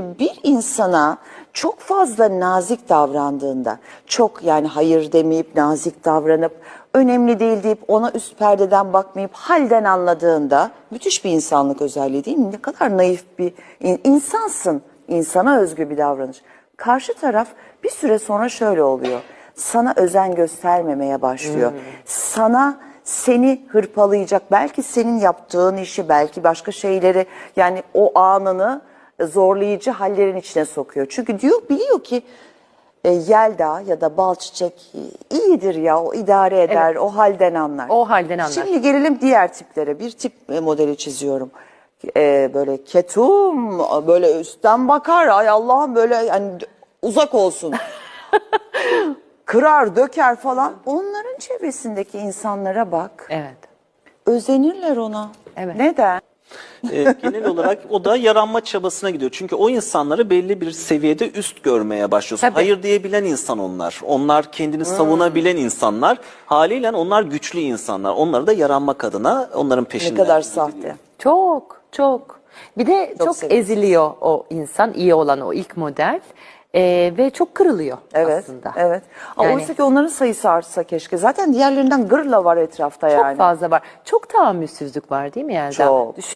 Bir insana çok fazla nazik davrandığında, çok yani hayır demeyip nazik davranıp, önemli değil deyip ona üst perdeden bakmayıp halden anladığında müthiş bir insanlık özelliği değil mi? Ne kadar naif bir in- insansın, insana özgü bir davranış. Karşı taraf bir süre sonra şöyle oluyor. Sana özen göstermemeye başlıyor. Sana seni hırpalayacak, belki senin yaptığın işi, belki başka şeyleri yani o anını zorlayıcı hallerin içine sokuyor. Çünkü diyor biliyor ki e, Yelda ya da bal çiçek iyidir ya o idare eder o halden anlar. O halden anlar. Şimdi gelelim diğer tiplere bir tip e, modeli çiziyorum. E, böyle ketum böyle üstten bakar ay Allah'ım böyle yani uzak olsun. Kırar döker falan onların çevresindeki insanlara bak Evet. özenirler ona. Evet. Neden? Ee, genel olarak o da yaranma çabasına gidiyor. Çünkü o insanları belli bir seviyede üst görmeye başlıyorsun. Tabii. Hayır diyebilen insan onlar. Onlar kendini savunabilen insanlar. Haliyle onlar güçlü insanlar. Onları da yaranmak adına onların Ne peşinden. kadar sahte. Çok çok. Bir de çok, sevindim. eziliyor o insan iyi olan o ilk model Ee, ve çok kırılıyor Evet, aslında. evet. Ama Yani- Oysa ki onların sayısı artsa keşke. Zaten diğerlerinden gırla var etrafta Çok yani. fazla var. Çok tahammülsüzlük var değil mi Yelda? Çok. Düşün-